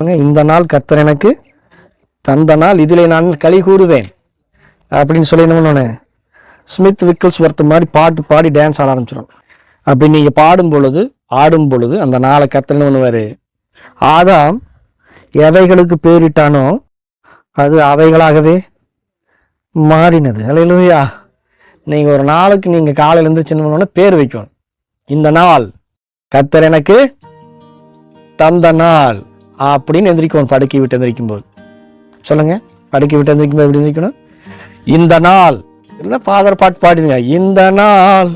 இந்த நாள் கத்தர் எனக்கு தந்த நாள் இதில் நான் களி கூறுவேன் அப்படின்னு சொல்லி என்ன ஸ்மித் விக்கல்ஸ் ஒருத்த மாதிரி பாட்டு பாடி டான்ஸ் ஆட ஆரம்பிச்சிடும் அப்படி நீங்கள் பாடும் பொழுது ஆடும் பொழுது அந்த நாளை கர்த்தர் என்ன பண்ணுவார்? ஆதாம் எவைகளுக்கு பேரிட்டானோ அது அவைகளாகவே மாறினது. அல்லையா நீங்கள் ஒரு நாளுக்கு நீங்கள் காலையில் இருந்து சின்ன பண்ணோன்னே பேர் வைக்கணும். இந்த நாள் கத்தர் எனக்கு தந்த நாள். அப்படின்னு எந்திரிக்கணும் படுக்கை விட்டு எந்திரிக்கும் போது சொல்லுங்க படுக்கை விட்டு எந்திரிக்கும் போது எப்படி எந்திரிக்கணும்? இந்த நாள் இல்லை ஃபாதர் பாட்டு பாடிடுங்க இந்த நாள்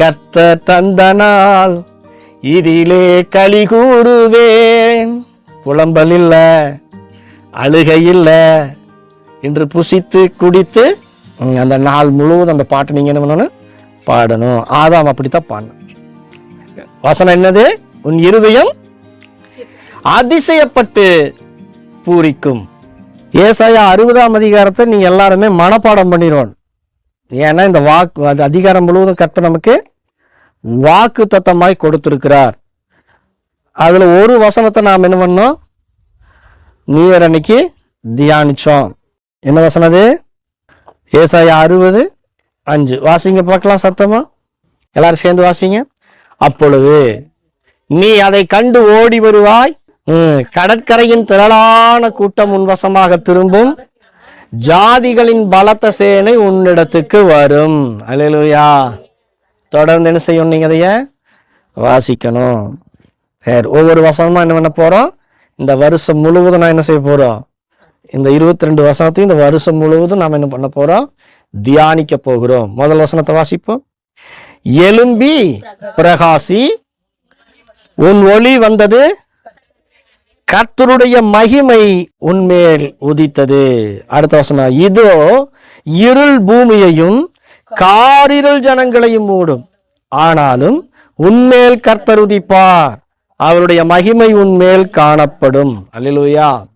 கத்த தந்த நாள் இதிலே களி கூறுவேன். புலம்பல் இல்லை அழுகை இல்லை. என்று புசித்து குடித்து அந்த நாள் முழுவதும் அந்த பாட்டை நீங்கள் என்ன பண்ணணும்? பாடணும். ஆதாம் அப்படித்தான் பாடணும். வசனம் என்னது? உன் இருதயம் அதிசயப்பட்டு பூரிக்கும். ஏசாயா அறுபதாம் அதிகாரத்தை நீங்கள் எல்லாருமே மனப்பாடம் பண்ணிடுவோம் ஏன்னா இந்த வாக்கு அது அதிகாரம் முழுவதும் கத்த நமக்கு வாக்கு தத்தமாய் கொடுத்துருக்கிறார். அதில் ஒரு வசனத்தை நாம் என்ன பண்ணோம்? நியூ இயர் அன்னைக்கு தியானிச்சோம். என்ன வசனம் அது? ஏசாயா அறுபது அஞ்சு. வாசிங்க பார்க்கலாம் சத்தமா? எல்லாரும் சேர்ந்து வாசிங்க. அப்பொழுது நீ அதை கண்டு ஓடி வருவாய். கடற்கரையின் திரளான கூட்டம் உன்வசமாக திரும்பும். ஜாதிகளின் பலத்த சேனை உன்னிடத்துக்கு வரும். அலையலுயா தொடர்ந்து என்ன செய்யணும் நீங்க அதைய? வாசிக்கணும். சரி ஒவ்வொரு வசனமா என்ன பண்ண போறோம்? இந்த வருஷம் முழுவதும் நான் என்ன செய்ய போறோம்? இந்த இருபத்தி ரெண்டு வசனத்தையும் இந்த வருஷம் முழுவதும் நாம் என்ன பண்ண போறோம்? தியானிக்க போகிறோம். முதல் வசனத்தை வாசிப்போம். எலும்பி பிரகாசி உன் ஒளி வந்தது கர்த்தருடைய மகிமை உன்மேல் உதித்தது. அடுத்த வசனம் இதோ இருள் பூமியையும் காரிருள் ஜனங்களையும் மூடும். ஆனாலும் உன்மேல் கர்த்தர் உதிப்பார். அவருடைய மகிமை உன்மேல் காணப்படும். அல்லா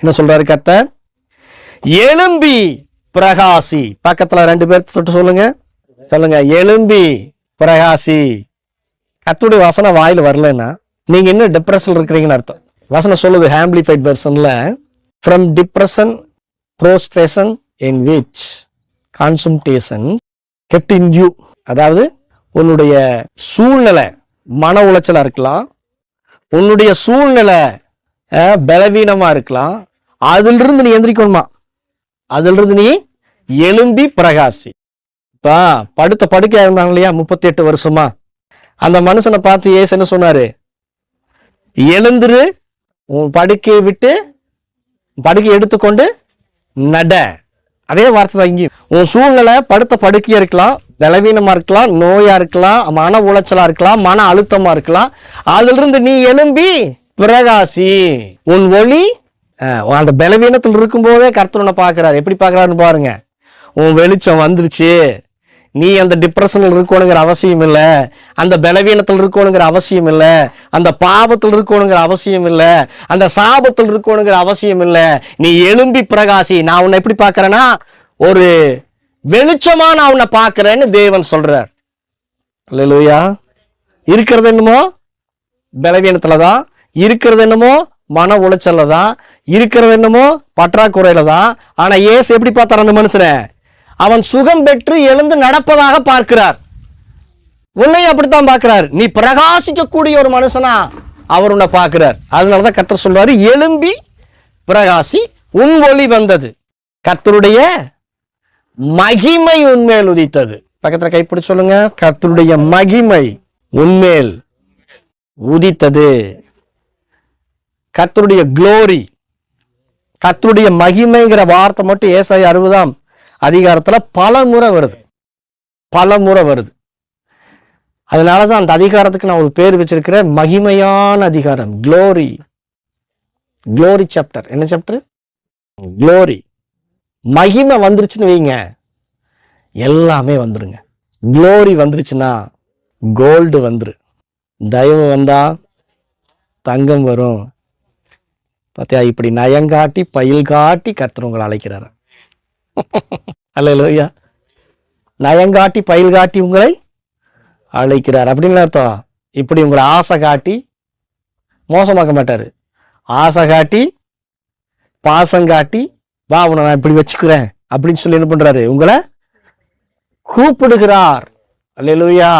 என்ன சொல்றாரு கர்த்தர்? எலும்பி பிரகாசி. பக்கத்துல ரெண்டு பேர் தொட்டு சொல்லுங்க. சொல்லுங்க எலும்பி பிரகாசி. கத்துடைய வசனம் வாயில் வரலன்னா நீங்கள் இன்னும் டிப்ரெஷன் இருக்கிறீங்கன்னு அர்த்தம். வசனம் சொல்லுது amplified வெர்ஷனில் from depression prostration in which consummation kept in you அதாவது உன்னுடைய சூழ்நிலை மன உளைச்சலாக இருக்கலாம் உன்னுடைய சூழ்நிலை பலவீனமாக இருக்கலாம் அதிலிருந்து நீ எந்திரிக்கணுமா? அதிலிருந்து நீ எலும்பி பிரகாசி. இப்போ படுத்த படுக்கையாக இருந்தாங்க இல்லையா முப்பத்தி எட்டு வருஷமா? அந்த மனுஷனை பார்த்து ஏசு என்ன சொன்னாரு? எழுந்துரு உன் படுக்கையை விட்டு படுக்கை எடுத்துக்கொண்டு நட. அதே வார்த்தை தான் இங்கேயும். உன் சூழ்நிலை படுத்த படுக்கையாக இருக்கலாம் பலவீனமாக இருக்கலாம் நோயாக இருக்கலாம் மன உளைச்சலாக இருக்கலாம் மன அழுத்தமாக இருக்கலாம். அதிலிருந்து நீ எழும்பி பிரகாசி. உன் ஒளி அந்த பலவீனத்தில் இருக்கும்போதே கர்த்தர் உன்னை பார்க்கறாரு. எப்படி பார்க்கறாருன்னு பாருங்க. உன் வெளிச்சம் வந்துருச்சு. நீ அந்த டிப்ரெஷனில் இருக்கணுங்கிற அவசியம் இல்லை. அந்த பலவீனத்தில் இருக்கணுங்கிற அவசியம் இல்லை. அந்த பாவத்தில் இருக்கணுங்கிற அவசியம் இல்லை. அந்த சாபத்தில் இருக்கணுங்கிற அவசியம் இல்லை. நீ எழும்பி பிரகாசி நான் உன்னை எப்படி பார்க்குறேன்னா ஒரு வெளிச்சமா நான் உன்னை பார்க்குறேன்னு தேவன் சொல்றார். இல்லையா இருக்கிறது என்னமோ பலவீனத்தில் தான் இருக்கிறது என்னமோ மன உளைச்சல்ல தான் இருக்கிறது என்னமோ பற்றாக்குறையில தான். ஆனால் ஏசு எப்படி பார்த்தார் அந்த மனுஷனை? அவன் சுகம் பெற்று எழுந்து நடப்பதாக பார்க்கிறார். உன்னையும் அப்படித்தான் பார்க்கிறார். நீ பிரகாசிக்கக்கூடிய ஒரு மனுஷனா அவர் உன்னை பார்க்கிறார். அதனாலதான் கத்தர் சொல்வார் எழும்பி பிரகாசி உன் ஒளி வந்தது. கத்தருடைய மகிமை உன்மேல் உதித்தது. பக்கத்தில் கைப்பிடி சொல்லுங்க. கத்தருடைய மகிமை உன்மேல் உதித்தது. கத்தருடைய க்ளோரி கத்தருடைய மகிமைங்கிற வார்த்தை மட்டும் ஏசாய் அறுபதாம் அதிகாரத்தில் பல முறை வருது. பல முறை வருது. அதனால தான் அந்த அதிகாரத்துக்கு நான் ஒரு பேர் வச்சிருக்கிறேன். மகிமையான அதிகாரம். க்ளோரி க்ளோரி சாப்டர் என்ன சாப்டர் க்ளோரி மகிமை வந்துருச்சுன்னு வைங்க. எல்லாமே வந்துருங்க. க்ளோரி வந்துருச்சுன்னா கோல்டு வந்துரு. தயவு வந்தா தங்கம் வரும். பார்த்தியா இப்படி நயங்காட்டி பயில் காட்டி கத்துறவங்களை அழைக்கிறாரு. அல்ல லோய்யா நயங்காட்டி பயில் காட்டி உங்களை அழைக்கிறார். அப்படின்னு அர்த்தம். இப்படி உங்களை ஆசை காட்டி மோசமாக்க மாட்டார். ஆசை காட்டி பாசம் காட்டி வா உன்னை நான் இப்படி வச்சுக்கிறேன். அப்படின்னு சொல்லி என்ன பண்ணுறாரு உங்களை கூப்பிடுகிறார். அல்லையா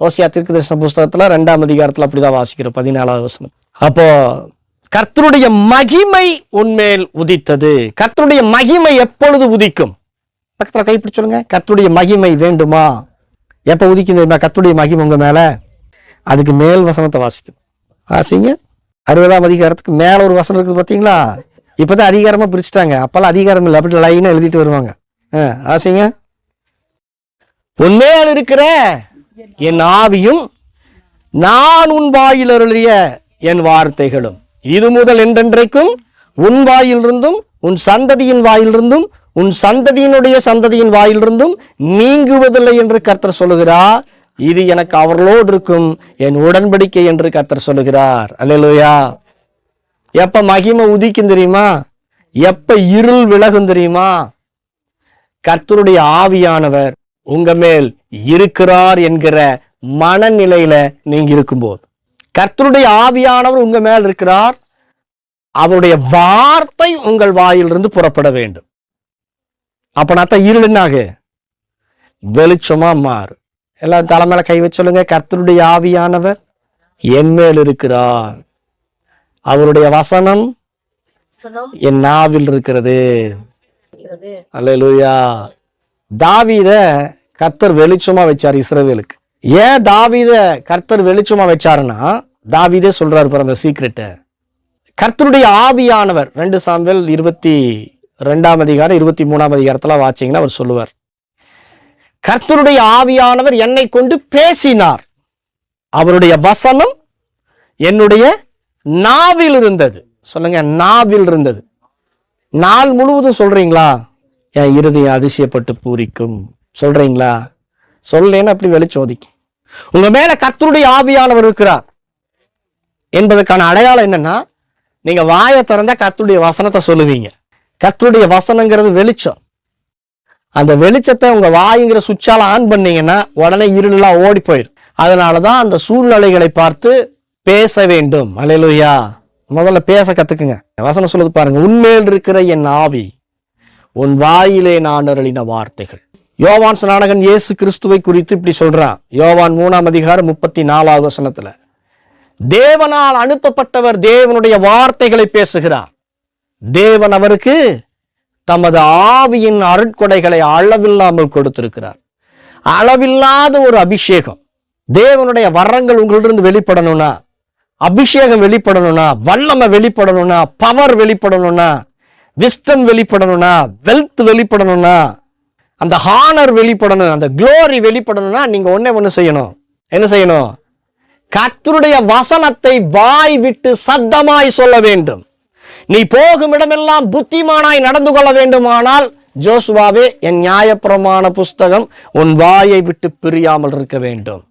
ஓசியா திருக்கு தரிசன புஸ்தகத்தில் ரெண்டாம் அதிகாரத்தில் அப்படிதான் வாசிக்கிறோம். பதினாலாவது வசனம். அப்போ கர்த்தருடைய மகிமை உன்மேல் உதித்தது. கர்த்தருடைய மகிமை எப்பொழுது உதிக்கும்? பக்கத்தில் கைப்பிடி சொல்லுங்க. கர்த்தருடைய மகிமை வேண்டுமா? எப்போ உதிக்கும் தெரியுமா? கர்த்தருடைய மகிமை உங்கள் மேலே. அதுக்கு மேல் வசனத்தை வாசிக்கும் வாசிங்க. அறுபதாம் அதிகாரத்துக்கு மேலே ஒரு வசனம் இருக்குது பார்த்தீங்களா இப்போ தான் அதிகாரமாக பிரிச்சுட்டாங்க. அப்பெல்லாம் அதிகாரம் இல்லை. அப்படி லைனாக எழுதிட்டு வருவாங்க. ஆ, வாசிங்க. உன்மேல் இருக்கிற என் ஆவியும் நான் உன் வாயில் அருளிய என் வார்த்தைகளும். இது முதல் என்றென்றைக்கும் உன் வாயிலிருந்தும் உன் சந்ததியின் வாயிலிருந்தும் உன் சந்ததியினுடைய சந்ததியின் வாயிலிருந்தும் நீங்குவதில்லை என்று கர்த்தர் சொல்லுகிறார். இது எனக்கு அவர்களோடு இருக்கும் என் உடன்படிக்கை என்று கர்த்தர் சொல்லுகிறார். அல்லேலூயா. எப்ப மகிமை உதிக்கும் தெரியுமா? எப்ப இருள் விலகும் தெரியுமா? கர்த்தருடைய ஆவியானவர் உங்க மேல் இருக்கிறார் என்கிற மனநிலையில நீங்க இருக்கும்போது. கர்த்தருடைய ஆவியானவர் உங்க மேல் இருக்கிறார். அவருடைய வார்த்தை உங்கள் வாயிலிருந்து புறப்பட வேண்டும். அப்ப நான் இருள் என்ன ஆகு வெளிச்சமா மாறு. எல்லாம் தலைமையில கை வச்சு சொல்லுங்க கர்த்தருடைய ஆவியானவர் என் மேல் இருக்கிறார். அவருடைய வசனம் என் நாவில் இருக்கிறது. இருக்கிறது. அல்லேலூயா. தாவீத கர்த்தர் வெளிச்சமா வச்சார் இஸ்ரவேலுக்கு. ஏன் தாவீத கர்த்தர் வெளிச்சமா வச்சாருன்னா தாவீதே சொல்றாரு பாரு அந்த சீக்ரெட்டை கர்த்தருடைய ஆவியானவர் ரெண்டு சாம்பல் இருபத்தி ரெண்டாம் அதிகாரம் இருபத்தி மூணாம் அதிகாரத்துல வாச்சிங்கன்னா அவர் சொல்லுவார். கர்த்தருடைய ஆவியானவர் என்னை கொண்டு பேசினார். அவருடைய வசனம் என்னுடைய நாவில் இருந்தது. சொல்லுங்க நாவில் இருந்தது. நாள் முழுவதும் சொல்றீங்களா? என் இறுதியை அதிசயப்பட்டு பூரிக்கும். சொல்றீங்களா? சொல்லேன்னு அப்படி வெளிச்சோதிக்கும். உங்க மேல கர்த்தருடைய ஆவியானவர் இருக்கிறார். என்பதற்கான அடையாளம் என்னன்னா நீங்க வாயை திறந்தா கர்த்தருடைய வசனத்தை சொல்லுவீங்க. கர்த்தருடைய வசனங்கிறது வெளிச்சம். அந்த வெளிச்சத்தை உங்க வாயுங்கிற சுவிட்சால ஆன் பண்ணீங்கன்னா உடனே இருளெல்லாம் ஓடி போயிடும். அதனாலதான் அந்த சூழ்நிலைகளை பார்த்து பேச வேண்டும். அலையலுயா முதல்ல பேச கத்துக்குங்க. வசனம் சொல்லுது பாருங்க உண்மையில் இருக்கிற என் ஆவி உன் வாயிலே நான் அருளின வார்த்தைகள். யோவான் ஸ்நானகன் இயேசு கிறிஸ்துவை குறித்து இப்படி சொல்றான். யோவான் மூணாம் அதிகாரம் முப்பத்தி நாலாவது வசனத்துல தேவனால் அனுப்பப்பட்டவர் தேவனுடைய வார்த்தைகளை பேசுகிறார். தேவன் அவருக்கு தமது ஆவியின் அருட்கொடைகளை அளவில்லாமல் கொடுத்திருக்கிறார். அளவில்லாத ஒரு அபிஷேகம். தேவனுடைய வரங்கள் உங்களிருந்து வெளிப்படணும்னா அபிஷேகம் வெளிப்படணும்னா வல்லமை வெளிப்படணும்னா பவர் வெளிப்படணும்னா விஸ்டம் வெளிப்படணும்னா வெல்த் வெளிப்படணும்னா அந்த ஹானர் வெளிப்படணும் அந்த க்ளோரி வெளிப்படணும்னா நீங்கள் ஒன்றே ஒன்று செய்யணும். என்ன செய்யணும்? கர்த்தருடைய வசனத்தை வாய் விட்டு சத்தமாய் சொல்ல வேண்டும். நீ போகும் இடமெல்லாம் புத்திமானாய் நடந்து கொள்ள வேண்டுமானால் ஜோசுவாவே என் நியாயப்பிரமாண புஸ்தகம் உன் வாயை விட்டு பிரியாமல் இருக்க வேண்டும்.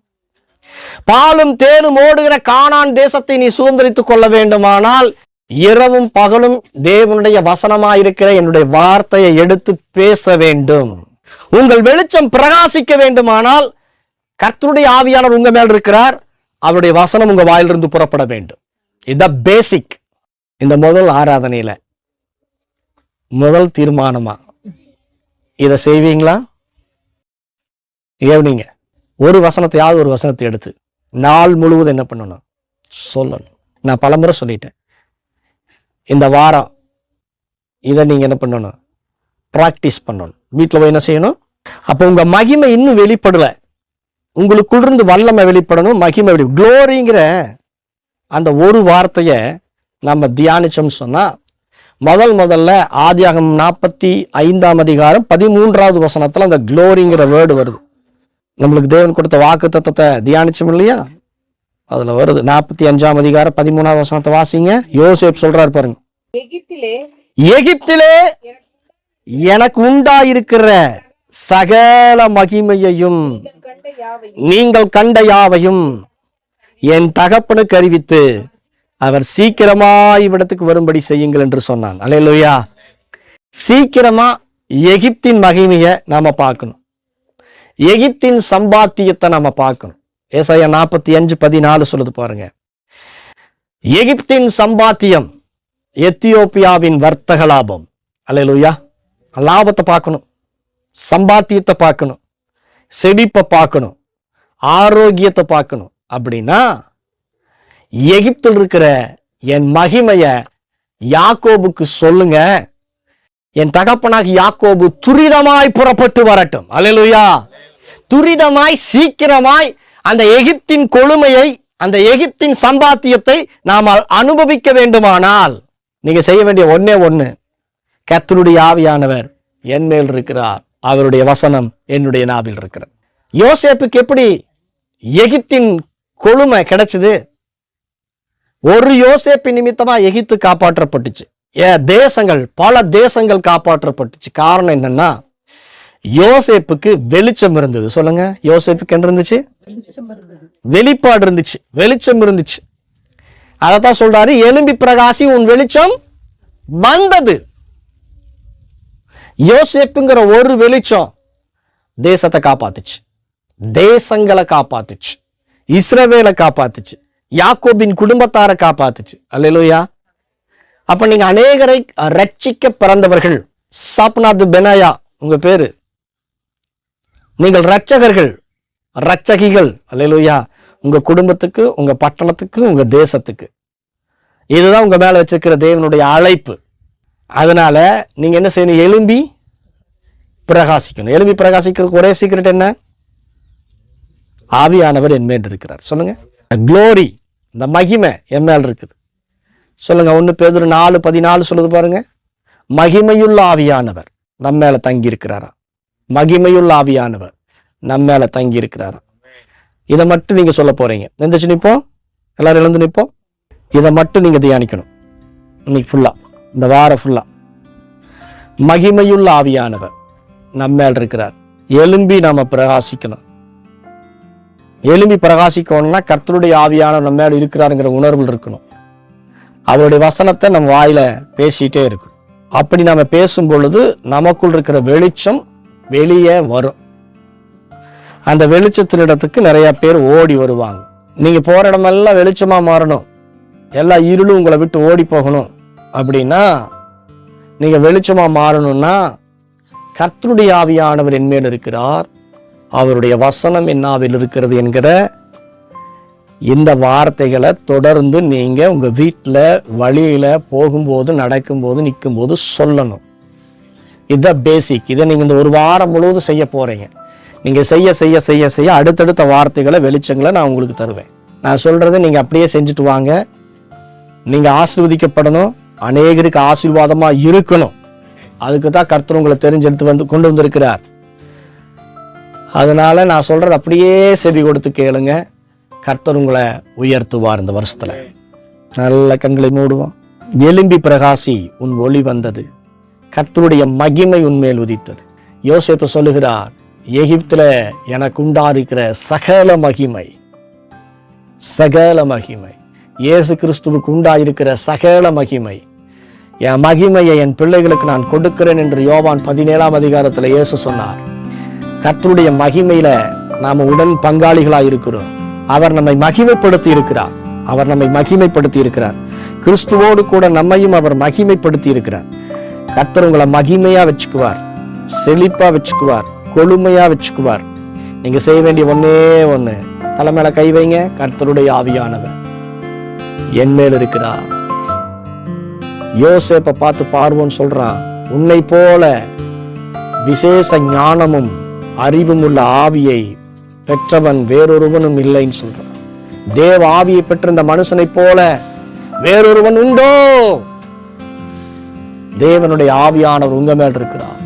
பாலும் தேனும் ஓடுகிற காணான் தேசத்தை நீ சுதந்திரித்துக் கொள்ள வேண்டுமானால் இரவும் பகலும் தேவனுடைய வசனமாயிருக்கிற என்னுடைய வார்த்தையை எடுத்து பேச வேண்டும். உங்கள் வெளிச்சம் பிரகாசிக்க வேண்டுமானால் கர்த்தருடைய ஆவியாளர் உங்க மேல் இருக்கிறார். அவருடைய வசனம் உங்க வாயிலிருந்து புறப்பட வேண்டும். இதுதான் பேசிக் இந்த முதல் ஆராதனையில முதல் தீர்மானமா? இதை செய்வீங்களா? ஏவனீங்க. ஒரு வசனத்தையாவது ஒரு வசனத்தை எடுத்து நாள் முழுவதும் என்ன பண்ணணும்? சொல்லணும். நான் பலமுறை சொல்லிட்டேன். இந்த வாரம் இதை நீங்க என்ன பண்ணணும்? ப்ராக்டிஸ் பண்ணணும். வீட்டில் போய் என்ன செய்யணும்? அப்போ உங்க மகிமை இன்னும் வெளிப்படல. உங்களுக்குள்ளிருந்து வல்லமை வெளிப்படணும் மகிமை வெளி க்ளோரிங்கிற அந்த ஒரு வார்த்தையை நம்ம தியானிச்சோம்னு சொன்னா முதல் முதல்ல ஆதியாகம் நாற்பத்தி ஐந்தாம் அதிகாரம் பதிமூன்றாவது வசனத்துல அந்த க்ளோரிங்கிற வேர்டு வருது. நம்மளுக்கு தேவன் கொடுத்த வாக்கு தத்தத்தை தியானிச்சோம் இல்லையா? அதுல வருது. நாற்பத்தி அஞ்சாம் அதிகாரம் பதிமூணாவது வசனத்தை வாசிங்க. யோசேப் சொல்றாரு பாருங்க. எகிப்திலே எகிப்திலே எனக்கு உண்டாயிருக்கிற சகல மகிமையையும் நீங்கள் கண்ட யாவையும் என் தகப்பனுக்கு அறிவித்து அவர் சீக்கிரமாய் இவ்விடத்துக்கு வரும்படி செய்யுங்கள் என்று சொன்னான். அல்லேலூயா. சீக்கிரமா எகிப்தின் மகிமையை நாம பார்க்கணும். எகிப்தின் சம்பாத்தியத்தை நாம பார்க்கணும். ஏசாயா நாற்பத்தி அஞ்சு பதினாலு சொல்லுது பாருங்க. எகிப்தின் சம்பாத்தியம் எத்தியோப்பியாவின் வர்த்தக லாபம். அல்லேலூயா. லாபத்தை பார்க்கணும். சம்பாத்தியத்தை பார்க்கணும். செழிப்பை பார்க்கணும். ஆரோக்கியத்தை பார்க்கணும். அப்படின்னா எகிப்தில் இருக்கிற என் மகிமைய யாக்கோபுக்கு சொல்லுங்க. என் தகப்பனாக யாக்கோபு துரிதமாய் புறப்பட்டு வரட்டும். அலையலுயா துரிதமாய் சீக்கிரமாய் அந்த எகிப்தின் கொழுமையை அந்த எகிப்தின் சம்பாத்தியத்தை நாம் அனுபவிக்க வேண்டுமானால் நீங்க செய்ய வேண்டிய ஒன்னே ஒன்று கத்தருடைய ஆவியானவர் என் மேல் இருக்கிறார். அவருடைய வசனம் என்னுடைய நாவில் இருக்கிறது. யோசேப்புக்கு எப்படி எகிப்தின் கொழுமை கிடைச்சது? ஒரு யோசேப்பு நிமித்தமா எகிப்து காப்பாற்றப்பட்டுச்சு. ஏ தேசங்கள் பல தேசங்கள் காப்பாற்றப்பட்டுச்சு. காரணம் என்னன்னா யோசேப்புக்கு வெளிச்சம் இருந்தது. சொல்லுங்க யோசேப்புக்கு என்ன இருந்துச்சு? வெளிப்பாடு இருந்துச்சு. வெளிச்சம் இருந்துச்சு. அதத்தான் சொல்றாரு எலும்பி பிரகாசி உன் வெளிச்சம் வந்தது. யோசேப்புங்கிற ஒரு வெளிச்சம் தேசத்தை காப்பாத்துச்சு. தேசங்களை காப்பாத்துச்சு. இஸ்ரவேலை காப்பாத்துச்சு. யாக்கோபின் குடும்பத்தாரை காப்பாத்துச்சு. அல்லேலூயா. அப்ப நீங்க அநேகரை ரட்சிக்க பிறந்தவர்கள் சாப்னாத் பெனாயா உங்க பேரு. நீங்கள் ரட்சகர்கள் ரட்சகிகள் அல்லேலூயா. உங்க குடும்பத்துக்கு உங்க பட்டணத்துக்கு உங்க தேசத்துக்கு. இதுதான் உங்க மேல வச்சிருக்கிற தேவனுடைய அழைப்பு. அதனால் நீங்கள் என்ன செய்யணும்? எலும்பி பிரகாசிக்கணும். எலும்பி பிரகாசிக்கிறதுக்கு ஒரே சீக்கிரட் என்ன? ஆவியானவர் என் மேல் இருக்கிறார். சொல்லுங்க. க்ளோரி இந்த மகிமை என் மேல் இருக்குது. சொல்லுங்க ஒன்று பேதர் நாலு பதினாலு சொல்லுது பாருங்க. மகிமையுள்ள ஆவியானவர் நம்ம மேல தங்கி இருக்கிறாரா மகிமையுள்ள ஆவியானவர் நம்ம மேல தங்கி இருக்கிறாரா இதை மட்டும் நீங்க சொல்ல போறீங்க. எந்திரிச்சு நிற்போம் எல்லாரும் எழுந்து நிற்போம் இதை மட்டும் நீங்க தியானிக்கணும். இன்னைக்கு ஃபுல்லா இந்த வாரம் ஃபுல்லா மகிமையுள்ள ஆவியானவர் நம்ம மேல் இருக்கிறார். எலும்பி நாம் பிரகாசிக்கணும். எலும்பி பிரகாசிக்கணும்னா கர்த்தருடைய ஆவியானவர் நம்ம இருக்கிறாருங்கிற உணர்வு இருக்கணும். அவருடைய வசனத்தை நம்ம வாயில பேசிட்டே இருக்கணும். அப்படி நம்ம பேசும் பொழுது நமக்குள் இருக்கிற வெளிச்சம் வெளியே வரும். அந்த வெளிச்சத்தினிடத்துக்கு நிறைய பேர் ஓடி வருவாங்க. நீங்க போற இடமெல்லாம் வெளிச்சமா மாறணும். எல்லா இருளும் உங்களை விட்டு ஓடி போகணும். அப்படின்னா நீங்க வெளிச்சமா மாறணும்னா கர்த்தருடைய ஆவியானவர் என்மேல் இருக்கிறார். அவருடைய வசனம் என்னாவில் இருக்கிறது என்கிற இந்த வார்த்தைகளை தொடர்ந்து நீங்கள் உங்கள் வீட்டில் வழியில் போகும்போது நடக்கும்போது நிற்கும்போது சொல்லணும். இதுதான் பேசிக் இதை நீங்கள் இந்த ஒரு வாரம் முழுவதும் செய்ய போகிறீங்க நீங்கள் செய்ய செய்ய செய்ய செய்ய அடுத்தடுத்த வார்த்தைகளை வெளிச்சங்களை நான் உங்களுக்கு தருவேன். நான் சொல்கிறத நீங்கள் அப்படியே செஞ்சுட்டு வாங்க. நீங்கள் ஆசீர்வதிக்கப்படணும். அநேகருக்கு ஆசீர்வாதமாக இருக்கணும். அதுக்கு தான் கர்த்தர் உங்களை தெரிஞ்செடுத்து வந்து கொண்டு வந்திருக்கிறார். அதனால நான் சொல்கிறது அப்படியே செவி கொடுத்து கேளுங்க. கர்த்தர் உங்களை உயர்த்துவார் இந்த வருஷத்துல. நல்ல கண்களை மூடுவோம். எலும்பி பிரகாசி உன் ஒளி வந்தது. கர்த்தருடைய மகிமை உன்மேல் உதித்தது. யோசேப்பு சொல்லுகிறார் எகிப்தில் எனக்கு உண்டாயிருக்கிற சகல மகிமை சகல மகிமை இயேசு கிறிஸ்துவுக்கு உண்டாயிருக்கிற சகல மகிமை என் மகிமையை என் பிள்ளைகளுக்கு நான் கொடுக்கிறேன் என்று யோவான் பதினேழாம் அதிகாரத்துல இயேசு சொன்னார். கர்த்தருடைய மகிமையில நாம உடன் பங்காளிகளாக இருக்கிறோம். அவர் நம்மை மகிமைப்படுத்தி இருக்கிறார். அவர் நம்மை மகிமைப்படுத்தி இருக்கிறார். கிறிஸ்துவோடு கூட நம்மையும் அவர் மகிமைப்படுத்தி இருக்கிறார். கர்த்தர் உங்களை மகிமையா வச்சுக்குவார். செழிப்பா வச்சுக்குவார். கொழுமையா வச்சுக்குவார். நீங்க செய்ய வேண்டிய ஒன்னே ஒண்ணு. தலைமையில கை வைங்க. கர்த்தருடைய ஆவியானவர். என் மேல் இருக்கிறார். யோசேப்பை பார்த்து பார்வோன்னு சொல்றான் உன்னை போல விசேஷ ஞானமும் அறிவும் உள்ள ஆவியை பெற்றவன் வேறொருவனும் இல்லைன்னு சொல்றான் தேவ ஆவியை பெற்ற இந்த மனுஷனை போல வேறொருவன் உண்டோ? தேவனுடைய ஆவியானவர் உங்க மேல் இருக்கிறார்.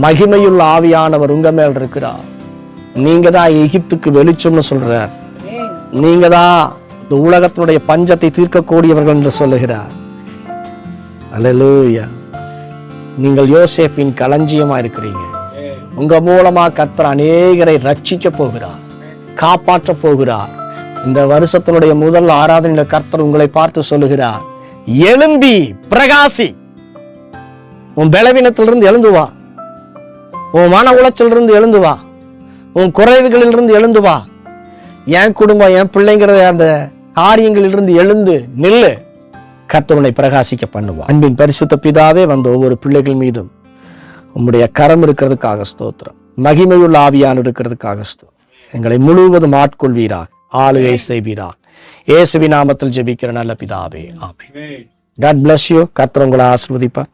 மகிமையுள்ள ஆவியானவர் உங்க மேல் இருக்கிறார். நீங்க தான் எகிப்துக்கு வெளிச்சம்னு சொல்றார் நீங்க தான் இந்த உலகத்தினுடைய பஞ்சத்தை தீர்க்கக்கூடியவர்கள் என்று சொல்லுகிறார். அலலூயா நீங்கள் யோசேப்பின் களஞ்சியமாக இருக்கிறீங்க. உங்கள் மூலமாக கர்த்தர் அநேகரை ரட்சிக்க போகிறார் காப்பாற்ற போகிறார். இந்த வருஷத்தினுடைய முதல் ஆராதனையில கர்த்தர் உங்களை பார்த்து சொல்லுகிறார் எழும்பி பிரகாசி. உன் பலவீனத்திலிருந்து எழுந்து வா. உன் மன உளைச்சலிருந்து எழுந்து வா. உன் குறைவுகளிலிருந்து எழுந்து வா. என் குடும்பம் என் பிள்ளைங்கிற அந்த காரியங்களிலிருந்து எழுந்து நில்லு. கர்த்தவனை பிரகாசிக்க பண்ணுவார். அன்பின் பரிசுத்த பிதாவே வந்த ஒவ்வொரு பிள்ளைகள் மீதும் உம்முடைய கரம் இருக்கிறதுக்காக ஸ்தோத்திரம். மகிமையுள்ள ஆவியான் இருக்கிறதுக்காக ஸ்தோத்திரம். எங்களை முழுவதும் ஆட்கொள்வீராக ஆளுகை செய்வீராக. இயேசுவி நாமத்தில் ஜெபிக்கிற நல்ல பிதாவே ஆமென். காட் bless யூ கர்த்தர் உங்களை ஆசிர்வதிப்பார்.